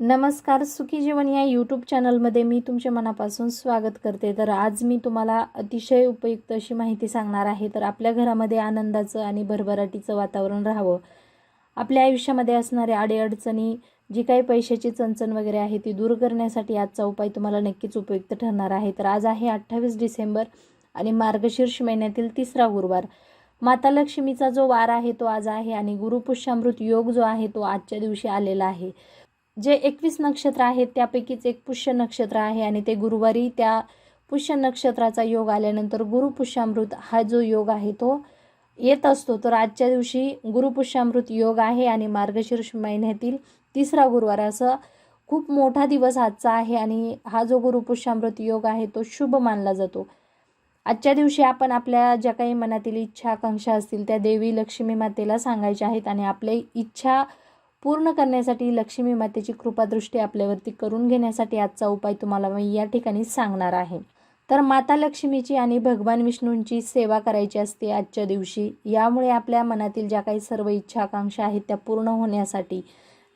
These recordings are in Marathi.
नमस्कार सुखी जीवन या यूट्यूब चॅनलमध्ये मी तुमच्या मनापासून स्वागत करते. तर आज मी तुम्हाला अतिशय उपयुक्त अशी माहिती सांगणार आहे. तर आपल्या घरामध्ये आनंदाचं आणि भरभराटीचं वातावरण राहावं. आपल्या आयुष्यामध्ये असणाऱ्या अडीअडचणी जी काही पैशाची चणचण वगैरे आहे ती दूर करण्यासाठी आजचा उपाय तुम्हाला नक्कीच उपयुक्त ठरणार आहे. तर आज आहे अठ्ठावीस डिसेंबर आणि मार्गशीर्ष महिन्यातील तिसरा गुरुवार. माता लक्ष्मीचा जो वार आहे तो आज आहे आणि गुरुपुष्यामृत योग जो आहे तो आजच्या दिवशी आलेला आहे. जे एकवीस नक्षत्र आहेत त्यापैकीच एक पुष्य नक्षत्र आहे आणि ते गुरुवारी त्या पुष्य नक्षत्राचा योग आल्यानंतर गुरुपुष्यामृत हा जो योग आहे तो येत असतो. तर आजच्या दिवशी गुरुपुष्यामृत योग आहे आणि मार्गशीर्ष महिन्यातील तिसरा गुरुवार असं खूप मोठा दिवस आजचा आहे आणि हा जो गुरुपुष्यामृत योग आहे तो शुभ मानला जातो. आजच्या दिवशी आपण आपल्या ज्या काही मनातील इच्छा आकांक्षा असतील त्या देवी लक्ष्मी मातेला सांगायच्या आहेत आणि आपल्या इच्छा पूर्ण करण्यासाठी लक्ष्मी मातेची कृपादृष्टी आपल्यावरती करून घेण्यासाठी आजचा उपाय तुम्हाला मी या ठिकाणी सांगणार आहे. तर माता लक्ष्मीची आणि भगवान विष्णूंची सेवा करायची असते आजच्या दिवशी. यामुळे आपल्या मनातील ज्या काही सर्व इच्छा आकांक्षा आहेत त्या पूर्ण होण्यासाठी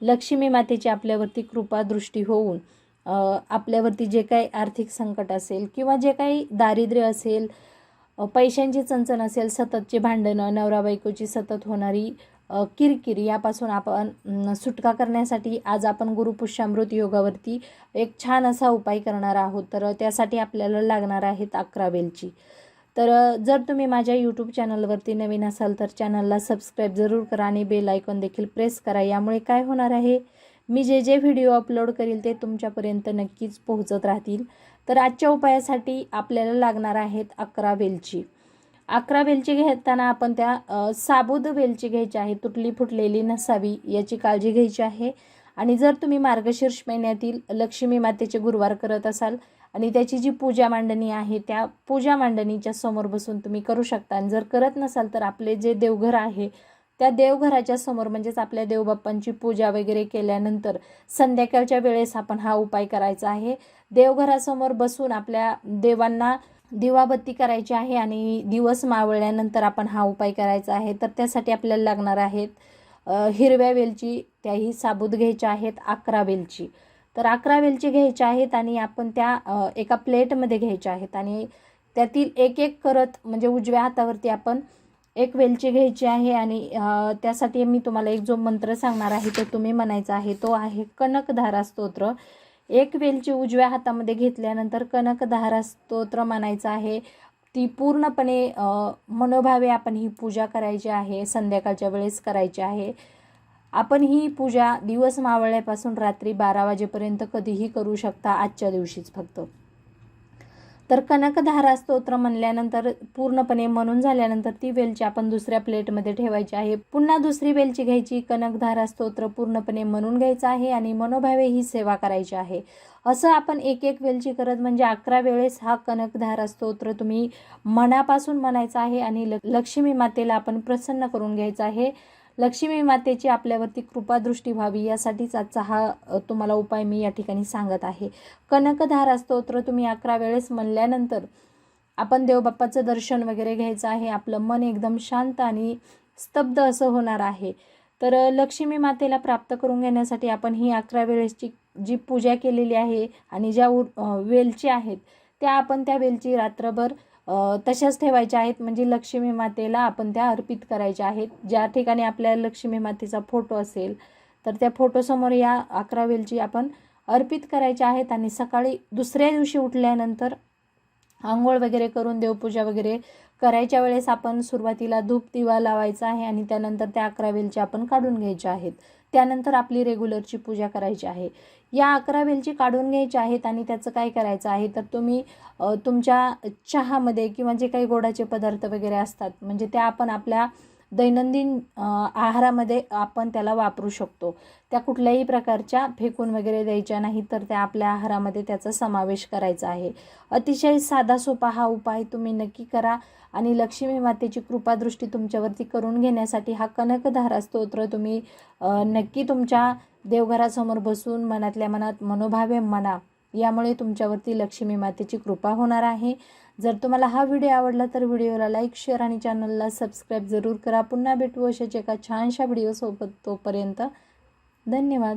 लक्ष्मी मातेची आपल्यावरती कृपादृष्टी होऊन आपल्यावरती जे काही आर्थिक संकट असेल किंवा जे काही दारिद्र्य असेल पैशांची चणचण असेल सततची भांडणं नवरा बायकोची सतत होणारी किरकिर यापासून आपण सुटका करण्यासाठी आज आपण गुरुपुष्यामृत योगावरती एक छान असा उपाय करणार आहोत. तर त्यासाठी आपल्याला लागणार आहेत अकरा वेलची. तर जर तुम्ही माझ्या यूट्यूब चॅनलवरती नवीन असाल तर चॅनलला सबस्क्राईब जरूर करा आणि बेल आयकॉन देखील प्रेस करा. यामुळे काय होणार आहे? मी जे जे व्हिडिओ अपलोड करील ते तुमच्यापर्यंत नक्कीच पोहोचत राहतील. तर आजच्या उपायासाठी आपल्याला लागणार आहेत अकरा वेलची. अकरा वेलची घेताना आपण त्या साबुद वेलची घ्यायची आहे. तुटली फुटलेली नसावी याची काळजी घ्यायची आहे. आणि जर तुम्ही मार्गशीर्ष महिन्यातील लक्ष्मी मातेचे गुरुवार करत असाल आणि त्याची जी पूजा मांडणी आहे त्या पूजा मांडणीच्या समोर बसून तुम्ही करू शकता. आणि जर करत नसाल तर आपले जे देवघर आहे त्या देवघराच्या समोर म्हणजेच आपल्या देवबाप्पांची पूजा वगैरे केल्यानंतर संध्याकाळच्या वेळेस आपण हा उपाय करायचा आहे. देवघरासमोर बसून आपल्या देवांना दिवाबत्ती करायची आहे आणि दिवस मावळल्यानंतर आपण हा उपाय करायचा आहे. तर त्यासाठी आपल्याला लागणार आहेत हिरव्या वेलची त्याही साबूत घ्यायच्या आहेत अकरा वेलची. तर अकरा वेलची घ्यायच्या आहेत आणि आपण त्या एका प्लेटमध्ये घ्यायच्या आहेत आणि त्यातील एक एक करत म्हणजे उजव्या हातावरती आपण एक वेलची घ्यायची आहे आणि त्यासाठी मी तुम्हाला एक जो मंत्र सांगणार आहे तो तुम्ही म्हणायचा आहे तो आहे कनकधारा स्तोत्र. एक वेलची उजव्या हातामध्ये घेतल्यानंतर कनकधारा स्तोत्र म्हणायचं आहे. ती पूर्णपणे मनोभावे आपण ही पूजा करायची आहे संध्याकाळच्या वेळेस करायची आहे. आपण ही पूजा दिवस मावळल्यापासून रात्री बारा वाजेपर्यंत कधीही करू शकता आजच्या दिवशीच फक्त. तर कनकधारा स्तोत्र म्हणल्यानंतर पूर्णपणे म्हणून झाल्यानंतर ती वेलची आपण दुसऱ्या प्लेटमध्ये ठेवायची आहे. पुन्हा दुसरी वेलची घ्यायची कनकधारा स्तोत्र पूर्णपणे म्हणून घ्यायचं आहे आणि मनोभावे ही सेवा करायची आहे. असं आपण एक एक वेलची करत म्हणजे अकरा वेळेस हा कनकधारा स्तोत्र तुम्ही मनापासून म्हणायचा आहे आणि लक्ष्मी मातेला आपण प्रसन्न करून घ्यायचं आहे. लक्ष्मी मातेची आपल्यावरती कृपादृष्टी व्हावी यासाठीच आजचा हा तुम्हाला उपाय मी या ठिकाणी सांगत आहे. कनकधारा स्तोत्र तुम्ही अकरा वेळेस म्हणल्यानंतर आपण देवबाप्पाचं दर्शन वगैरे घ्यायचं आहे. आपलं मन एकदम शांत आणि स्तब्ध असं होणार आहे. तर लक्ष्मी मातेला प्राप्त करून घेण्यासाठी आपण ही अकरा वेळेसची जी पूजा केलेली आहे आणि ज्या वेलची आहेत त्या आपण त्या वेलची रात्रभर तशाच ठेवायच्या आहेत. म्हणजे लक्ष्मी मातेला आपण त्या अर्पित करायच्या आहेत. ज्या ठिकाणी आपल्या लक्ष्मी मातेचा फोटो असेल तर त्या फोटोसमोर या अकरा वेलची आपण अर्पित करायच्या आहेत. आणि सकाळी दुसऱ्या दिवशी उठल्यानंतर आंघोळ वगैरे करून देवपूजा वगैरे करायच्या वेळेस आपण सुरुवातीला धूप दिवा लावायचा आहे आणि त्यानंतर त्या अकरा वेलची आपण काढून घ्यायच्या आहेत. त्यानंतर आपली रेग्युलरची पूजा करायची आहे. या अकरा वेलची काढून घ्यायची आहेत आणि त्याचं काय करायचं आहे तर तुम्ही तुमच्या चहामध्ये किंवा जे काही गोडाचे पदार्थ वगैरे असतात म्हणजे त्या आपण आपल्या दैनंदिन आहारामध्ये आपण त्याला वापरू शकतो. त्या कुठल्याही प्रकारच्या फेकून वगैरे द्यायच्या नाही तर त्या आपल्या आहारामध्ये त्याचा समावेश करायचा आहे. अतिशय साधा सोपा हा उपाय तुम्ही नक्की करा आणि लक्ष्मी मातेची कृपादृष्टी तुमच्यावरती करून घेण्यासाठी हा कनकधारा स्तोत्र तुम्ही नक्की तुमच्या देवघरासमोर बसून मनातल्या मनात मनोभावे म्हणा. यामुळे तुमच्यावरती लक्ष्मी मातेची कृपा होणार आहे. जर तुम्हाला हा व्हिडिओ आवडला तर व्हिडिओला लाईक शेअर आणि चॅनलला सबस्क्राईब जरूर करा. पुन्हा भेटू अशाच एका छानशा व्हिडिओसोबत तोपर्यंत धन्यवाद.